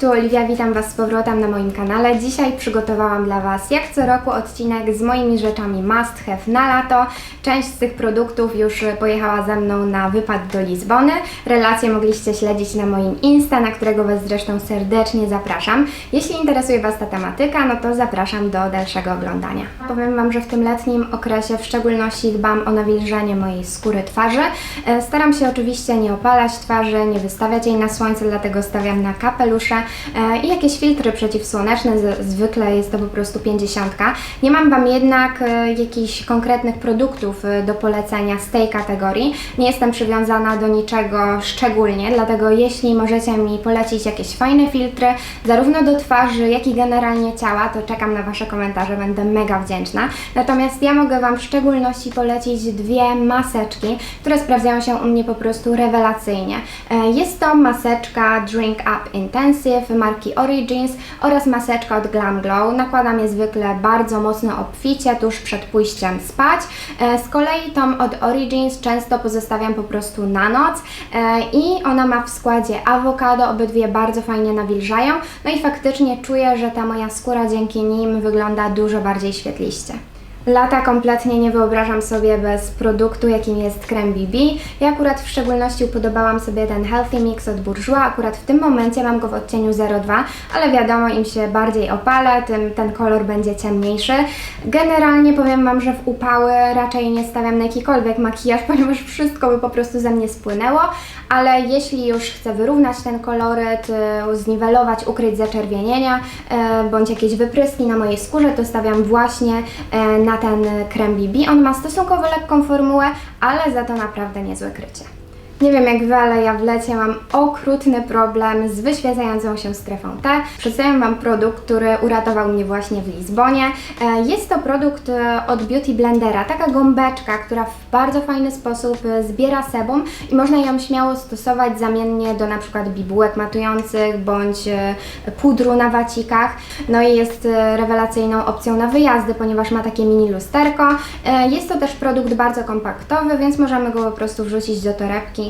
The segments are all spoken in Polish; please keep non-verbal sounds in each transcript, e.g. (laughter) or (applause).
tu Oliwia, witam Was z powrotem na moim kanale. Dzisiaj przygotowałam dla Was jak co roku odcinek z moimi rzeczami must have na lato. Część z tych produktów już pojechała ze mną na wypad do Lizbony. Relacje mogliście śledzić na moim Insta, na którego Was zresztą serdecznie zapraszam. Jeśli interesuje Was ta tematyka, no to zapraszam do dalszego oglądania. Powiem Wam, że w tym letnim okresie w szczególności dbam o nawilżenie mojej skóry twarzy. E, Staram się oczywiście nie opalać twarzy, nie wystawiać jej na słońce, dlatego stawiam na kapelusze i jakieś filtry przeciwsłoneczne, zwykle jest to po prostu 50. Nie mam Wam jednak e, jakichś konkretnych produktów e, do polecenia z tej kategorii. Nie jestem przywiązana do niczego szczególnie, dlatego jeśli możecie mi polecić jakieś fajne filtry, zarówno do twarzy, jak i generalnie ciała, to czekam na Wasze komentarze, będę mega wdzięczna. Natomiast ja mogę Wam w szczególności polecić dwie maseczki, które sprawdzają się u mnie po prostu rewelacyjnie. E, Jest to maseczka Drink Up Intensive marki Origins oraz maseczka od Glam Glow. Nakładam je zwykle bardzo mocno obficie tuż przed pójściem spać. E, Z kolei tą od Origins często pozostawiam po prostu na noc e, i ona ma w składzie awokado, obydwie bardzo fajnie nawilżają. No i faktycznie czuję, że ta moja skóra dzięki nim wygląda dużo bardziej świetliście. Lata kompletnie nie wyobrażam sobie bez produktu, jakim jest krem BB. Ja akurat w szczególności upodobałam sobie ten Healthy Mix od Bourjois. Akurat w tym momencie mam go w odcieniu 02, ale wiadomo, im się bardziej opalę, tym ten kolor będzie ciemniejszy. Generalnie powiem Wam, że w upały raczej nie stawiam na jakikolwiek makijaż, (laughs) ponieważ wszystko by po prostu ze mnie spłynęło, ale jeśli już chcę wyrównać ten koloryt, zniwelować, ukryć zaczerwienienia e, bądź jakieś wypryski na mojej skórze, to stawiam właśnie e, na ten krem BB. On ma stosunkowo lekką formułę, ale za to naprawdę niezłe krycie. Nie wiem jak Wy, ale ja w lecie mam okrutny problem z wyświecającą się strefą T. Przedstawiam Wam produkt, który uratował mnie właśnie w Lizbonie. E, Jest to produkt e, od Beauty Blendera, taka gąbeczka, która w bardzo fajny sposób e, zbiera sebum i można ją śmiało stosować zamiennie do na przykład bibułek matujących bądź pudru na wacikach. No i jest rewelacyjną opcją na wyjazdy, ponieważ ma takie mini lusterko. Jest to też produkt bardzo kompaktowy, więc możemy go po prostu wrzucić do torebki.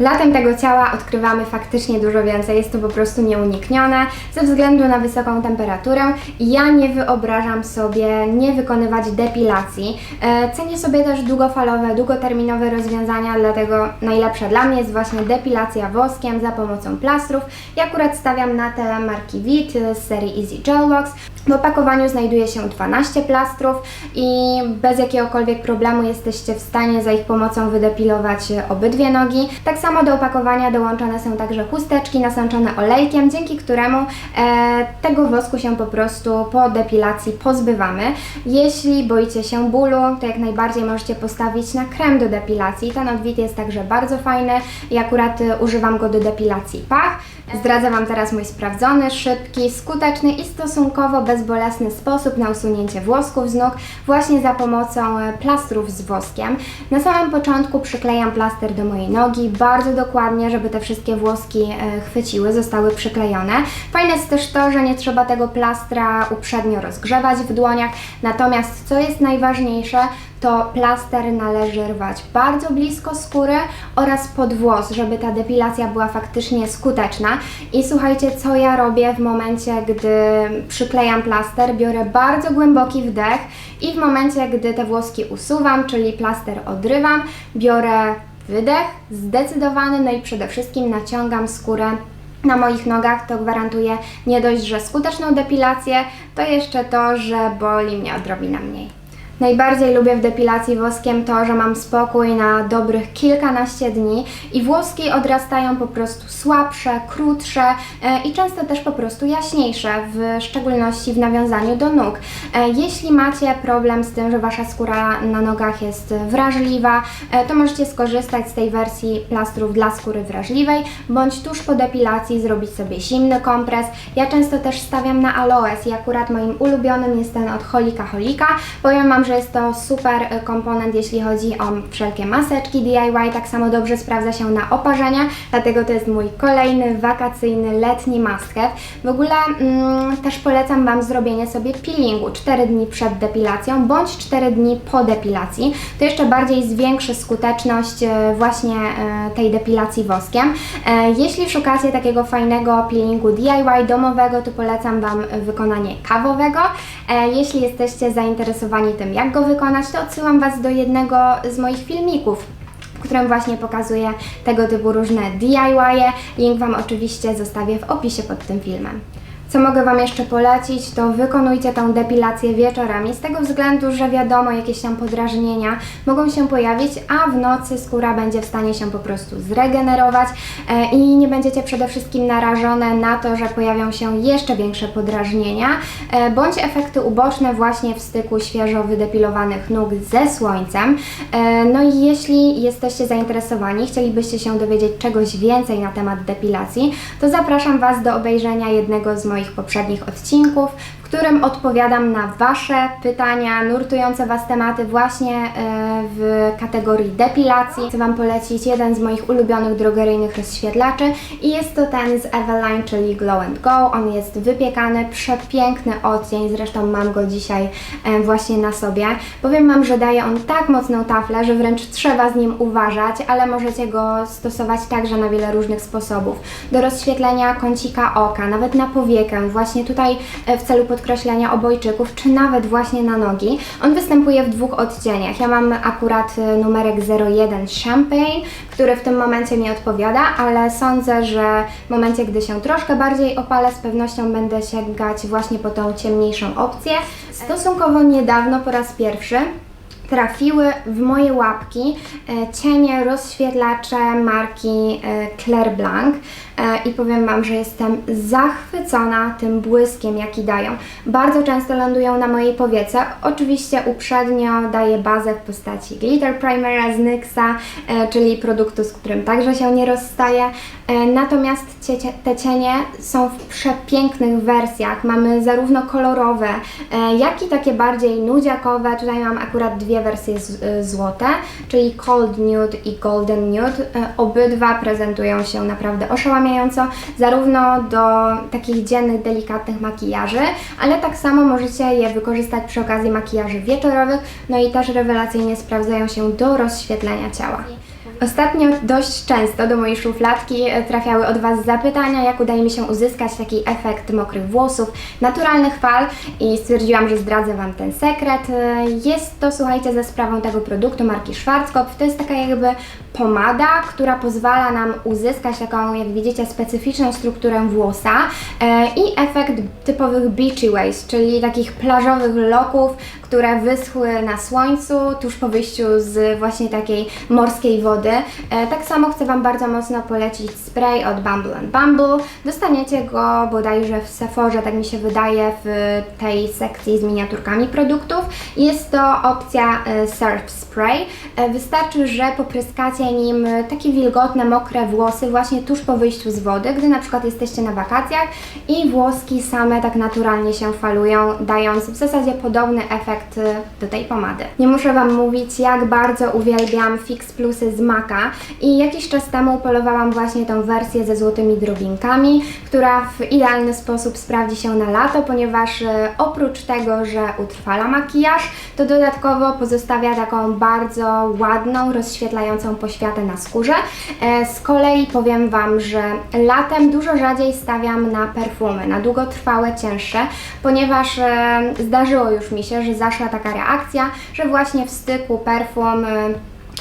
Latem tego ciała odkrywamy faktycznie dużo więcej, jest to po prostu nieuniknione ze względu na wysoką temperaturę. Ja nie wyobrażam sobie nie wykonywać depilacji. E, cenię sobie też długofalowe, długoterminowe rozwiązania, dlatego najlepsza dla mnie jest właśnie depilacja woskiem za pomocą plastrów. Ja akurat stawiam na te marki Vit z serii Easy Gel Wax. W opakowaniu znajduje się 12 plastrów i bez jakiegokolwiek problemu jesteście w stanie za ich pomocą wydepilować obydwie nogi. Tak samo do opakowania dołączone są także chusteczki nasączone olejkiem, dzięki któremu e, tego wosku się po prostu po depilacji pozbywamy. Jeśli boicie się bólu, to jak najbardziej możecie postawić na krem do depilacji. Ten od Vit jest także bardzo fajny i akurat e, używam go do depilacji pach. Zdradzę Wam teraz mój sprawdzony, szybki, skuteczny i stosunkowo bezbolesny sposób na usunięcie włosków z nóg właśnie za pomocą e, plastrów z woskiem. Na samym początku przyklejam plaster do mojej nogi bardzo dokładnie, żeby te wszystkie włoski e, chwyciły, zostały przyklejone. Fajne jest też to, że nie trzeba tego plastra uprzednio rozgrzewać w dłoniach, natomiast co jest najważniejsze, to plaster należy rwać bardzo blisko skóry oraz pod włos, żeby ta depilacja była faktycznie skuteczna. I słuchajcie, co ja robię w momencie, gdy przyklejam plaster, biorę bardzo głęboki wdech i w momencie, gdy te włoski usuwam, czyli plaster odrywam, biorę wydech zdecydowany, no i przede wszystkim naciągam skórę na moich nogach, to gwarantuje nie dość, że skuteczną depilację, to jeszcze to, że boli mnie odrobina mniej. Najbardziej lubię w depilacji woskiem to, że mam spokój na dobrych kilkanaście dni i włoski odrastają po prostu słabsze, krótsze e, i często też po prostu jaśniejsze, w szczególności w nawiązaniu do nóg. E, jeśli macie problem z tym, że Wasza skóra na nogach jest wrażliwa, e, to możecie skorzystać z tej wersji plastrów dla skóry wrażliwej, bądź tuż po depilacji zrobić sobie zimny kompres. Ja często też stawiam na aloes i akurat moim ulubionym jest ten od Holika Holika. Powiem Wam, że jest to super e, komponent, jeśli chodzi o wszelkie maseczki DIY, tak samo dobrze sprawdza się na oparzenia, dlatego to jest mój kolejny wakacyjny, letni have. W ogóle mm, też polecam Wam zrobienie sobie peelingu 4 dni przed depilacją, bądź 4 dni po depilacji. To jeszcze bardziej zwiększy skuteczność e, właśnie e, tej depilacji woskiem. Jeśli szukacie takiego fajnego peelingu DIY domowego, to polecam Wam wykonanie kawowego. Jeśli jesteście zainteresowani tym, jak go wykonać, to odsyłam Was do jednego z moich filmików w którym właśnie pokazuję tego typu różne DIY. Link Wam oczywiście zostawię w opisie pod tym filmem. Co mogę Wam jeszcze polecić, to wykonujcie tą depilację wieczorami, z tego względu, że wiadomo, jakieś tam podrażnienia mogą się pojawić, a w nocy skóra będzie w stanie się po prostu zregenerować e, i nie będziecie przede wszystkim narażone na to, że pojawią się jeszcze większe podrażnienia, e, bądź efekty uboczne właśnie w styku świeżo wydepilowanych nóg ze słońcem. E, No i jeśli jesteście zainteresowani, chcielibyście się dowiedzieć czegoś więcej na temat depilacji, to zapraszam Was do obejrzenia jednego z moich poprzednich odcinków, którym odpowiadam na Wasze pytania, nurtujące Was tematy właśnie e, w kategorii depilacji. Chcę Wam polecić jeden z moich ulubionych drogeryjnych rozświetlaczy i jest to ten z Eveline, czyli Glow and Go. On jest wypiekany, przepiękny odcień, zresztą mam go dzisiaj e, właśnie na sobie. Powiem Wam, że daje on tak mocną taflę, że wręcz trzeba z nim uważać, ale możecie go stosować także na wiele różnych sposobów. Do rozświetlenia kącika oka, nawet na powiekę, właśnie tutaj e, w celu podkreślenia obojczyków, czy nawet właśnie na nogi. On występuje w dwóch odcieniach. Ja mam akurat e, numerek 01 Champagne, który w tym momencie mi odpowiada, ale sądzę, że w momencie, gdy się troszkę bardziej opalę, z pewnością będę sięgać właśnie po tą ciemniejszą opcję. Stosunkowo niedawno, po raz pierwszy, trafiły w moje łapki e, cienie rozświetlacze marki e, Claire Blanc i powiem Wam, że jestem zachwycona tym błyskiem, jaki dają. Bardzo często lądują na mojej powiece. Oczywiście uprzednio daję bazę w postaci Glitter Primera z NYXa, e, czyli produktu, z którym także się nie rozstaje. E, Natomiast te cienie są w przepięknych wersjach. Mamy zarówno kolorowe, e, jak i takie bardziej nudziakowe. Tutaj mam akurat dwie wersje e, złote, czyli Cold Nude i Golden Nude. E, Obydwa prezentują się naprawdę oszałamiająco, zarówno do takich dziennych, delikatnych makijaży, ale tak samo możecie je wykorzystać przy okazji makijaży wieczorowych, no i też rewelacyjnie sprawdzają się do rozświetlenia ciała. Ostatnio dość często do mojej szufladki e, trafiały od Was zapytania, jak udaje mi się uzyskać taki efekt mokrych włosów, naturalnych fal i stwierdziłam, że zdradzę Wam ten sekret. E, Jest to, słuchajcie, ze sprawą tego produktu marki Schwarzkopf. To jest taka jakby pomada, która pozwala nam uzyskać taką, jak widzicie, specyficzną strukturę włosa e, i efekt typowych beachy waves, czyli takich plażowych loków, które wyschły na słońcu tuż po wyjściu z właśnie takiej morskiej wody. E, tak samo chcę Wam bardzo mocno polecić spray od Bumble Bumble. Dostaniecie go bodajże w Sephorze, tak mi się wydaje, w tej sekcji z miniaturkami produktów. Jest to opcja e, Surf Spray. E, Wystarczy, że popryskacie nim takie wilgotne, mokre włosy właśnie tuż po wyjściu z wody, gdy na przykład jesteście na wakacjach i włoski same tak naturalnie się falują, dając w zasadzie podobny efekt e, do tej pomady. Nie muszę Wam mówić, jak bardzo uwielbiam Fix Plusy z Maka i jakiś czas temu polowałam właśnie tą wersję ze złotymi drobinkami, która w idealny sposób sprawdzi się na lato, ponieważ e, oprócz tego, że utrwala makijaż, to dodatkowo pozostawia taką bardzo ładną, rozświetlającą poświatę na skórze. E, Z kolei powiem Wam, że latem dużo rzadziej stawiam na perfumy, na długotrwałe, cięższe, ponieważ e, zdarzyło już mi się, że zaszła taka reakcja, że właśnie w styku perfum e,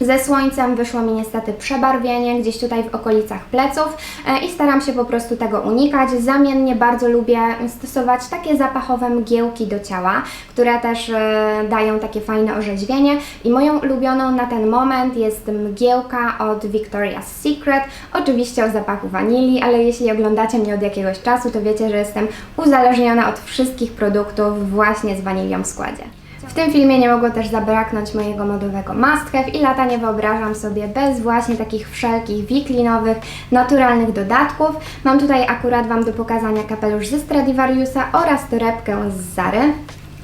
ze słońcem wyszło mi niestety przebarwienie gdzieś tutaj w okolicach pleców e, i staram się po prostu tego unikać. Zamiennie bardzo lubię stosować takie zapachowe mgiełki do ciała, które też e, dają takie fajne orzeźwienie i moją ulubioną na ten moment jest mgiełka od Victoria's Secret, oczywiście o zapachu wanilii, ale jeśli oglądacie mnie od jakiegoś czasu, to wiecie, że jestem uzależniona od wszystkich produktów właśnie z wanilią w składzie. Tym filmie nie mogło też zabraknąć mojego modowego must have i lata nie wyobrażam sobie bez właśnie takich wszelkich wiklinowych, naturalnych dodatków. Mam tutaj akurat Wam do pokazania kapelusz ze Stradivariusa oraz torebkę z Zary.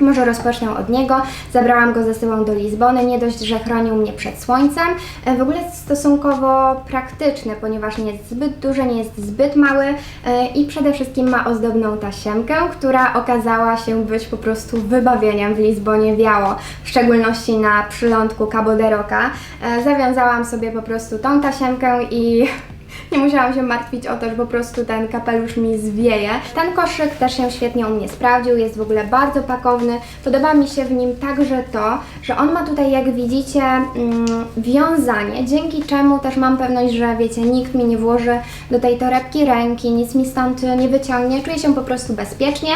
Może rozpocznę od niego. Zabrałam go ze sobą do Lizbony. Nie dość, że chronił mnie przed słońcem. E, W ogóle jest stosunkowo praktyczny, ponieważ nie jest zbyt duży, nie jest zbyt mały e, i przede wszystkim ma ozdobną tasiemkę, która okazała się być po prostu wybawieniem w Lizbonie wiało, w szczególności na przylądku Cabo de Roca. E, Zawiązałam sobie po prostu tą tasiemkę i nie musiałam się martwić o to, że po prostu ten kapelusz mi zwieje. Ten koszyk też się świetnie u mnie sprawdził, jest w ogóle bardzo pakowny. Podoba mi się w nim także to, że on ma tutaj, jak widzicie, mm, wiązanie, dzięki czemu też mam pewność, że wiecie, nikt mi nie włoży do tej torebki ręki, nic mi stąd nie wyciągnie, czuję się po prostu bezpiecznie.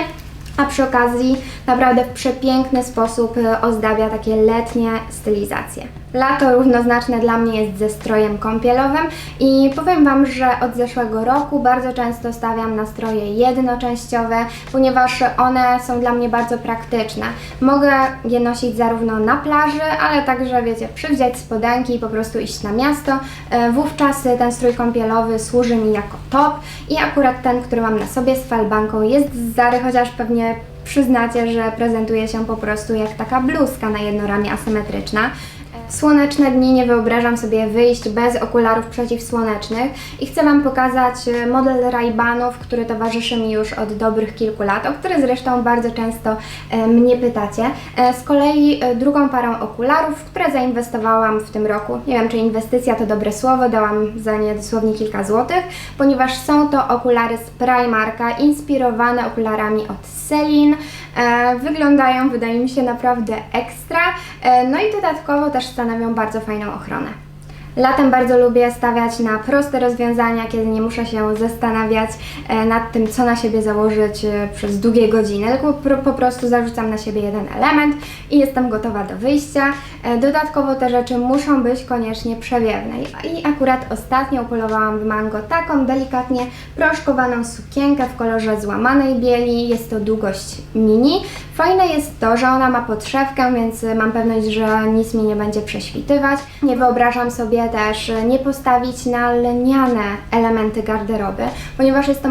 A przy okazji naprawdę w przepiękny sposób e, ozdabia takie letnie stylizacje. Lato równoznaczne dla mnie jest ze strojem kąpielowym i powiem Wam, że od zeszłego roku bardzo często stawiam na stroje jednoczęściowe, ponieważ one są dla mnie bardzo praktyczne. Mogę je nosić zarówno na plaży, ale także wiecie, przywdziać spodenki i po prostu iść na miasto. E, Wówczas ten strój kąpielowy służy mi jako top i akurat ten, który mam na sobie z falbanką jest z Zary, chociaż pewnie przyznacie, że prezentuje się po prostu jak taka bluzka na jedno ramię asymetryczna. Słoneczne dni nie wyobrażam sobie wyjść bez okularów przeciwsłonecznych i chcę Wam pokazać e, model Ray-Banów, który towarzyszy mi już od dobrych kilku lat, o który zresztą bardzo często e, mnie pytacie. E, z kolei drugą parą okularów, w które zainwestowałam w tym roku, nie wiem czy inwestycja to dobre słowo, dałam za nie dosłownie kilka złotych, ponieważ są to okulary z Primarka, inspirowane okularami od Celine. E, wyglądają, wydaje mi się, naprawdę ekstra. E, no i dodatkowo też stanowią bardzo fajną ochronę. Latem bardzo lubię stawiać na proste rozwiązania, kiedy nie muszę się zastanawiać e, nad tym, co na siebie założyć e, przez długie godziny, tylko po, prostu zarzucam na siebie jeden element i jestem gotowa do wyjścia. E, Dodatkowo te rzeczy muszą być koniecznie przewiewne. I akurat ostatnio upolowałam w mango taką delikatnie proszkowaną sukienkę w kolorze złamanej bieli. Jest to długość mini. Fajne jest to, że ona ma podszewkę, więc mam pewność, że nic mi nie będzie prześwitywać. Nie wyobrażam sobie też y, nie postawić na lniane elementy garderoby, ponieważ jest to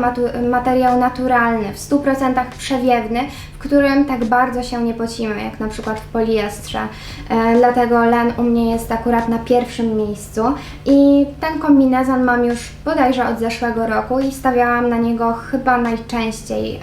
materiał naturalny, w 100% przewiewny, w którym tak bardzo się nie pocimy, jak na przykład w poliestrze. E, dlatego len u mnie jest akurat na pierwszym miejscu i ten kombinezon mam już bodajże od zeszłego roku i stawiałam na niego chyba najczęściej e,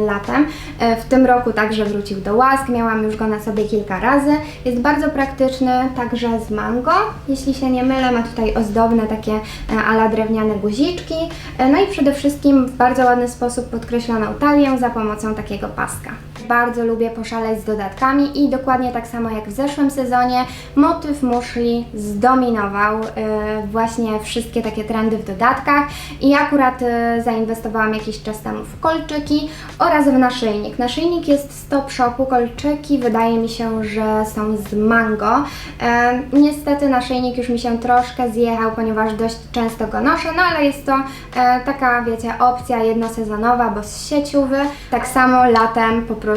latem. E, w tym roku także wrócił do łask, miałam już go na sobie kilka razy. Jest bardzo praktyczny, także z mango, jeśli się nie mylę, ma tutaj ozdobne takie e, ala drewniane guziczki, e, no i przede wszystkim w bardzo ładny sposób podkreśloną talię za pomocą takiego paska. Bardzo lubię poszaleć z dodatkami i dokładnie tak samo jak w zeszłym sezonie motyw muszli zdominował e, właśnie wszystkie takie trendy w dodatkach i akurat e, zainwestowałam jakiś czas temu w kolczyki oraz w naszyjnik. Naszyjnik jest z Top Shopu, kolczyki wydaje mi się, że są z mango. E, niestety naszyjnik już mi się troszkę zjechał, ponieważ dość często go noszę, no ale jest to e, taka, wiecie, opcja jednosezonowa, bo z sieciowy. Tak samo latem po prostu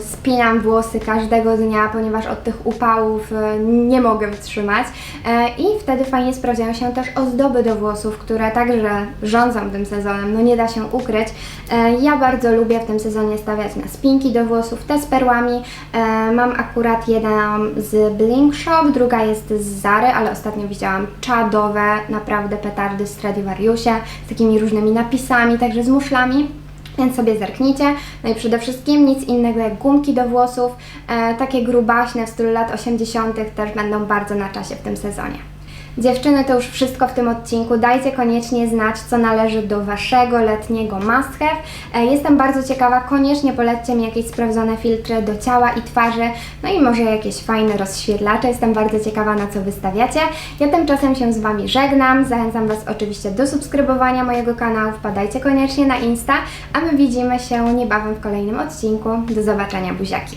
spinam włosy każdego dnia, ponieważ od tych upałów e, nie mogę wytrzymać. E, I wtedy fajnie sprawdzają się też ozdoby do włosów, które także rządzą tym sezonem, no nie da się ukryć. E, Ja bardzo lubię w tym sezonie stawiać na spinki do włosów, te z perłami. Mam akurat jedną z Blink Shop, druga jest z Zary, ale ostatnio widziałam czadowe, naprawdę petardy w Stradivariusie z takimi różnymi napisami, także z muszlami. Więc sobie zerknijcie. No i przede wszystkim nic innego jak gumki do włosów. E, takie grubaśne w stylu lat 80. też będą bardzo na czasie w tym sezonie. Dziewczyny, to już wszystko w tym odcinku. Dajcie koniecznie znać, co należy do Waszego letniego must have. E, Jestem bardzo ciekawa, koniecznie polećcie mi jakieś sprawdzone filtry do ciała i twarzy, no i może jakieś fajne rozświetlacze. Jestem bardzo ciekawa, na co wystawiacie. Ja tymczasem się z Wami żegnam. Zachęcam Was oczywiście do subskrybowania mojego kanału. Wpadajcie koniecznie na Insta, a my widzimy się niebawem w kolejnym odcinku. Do zobaczenia, buziaki!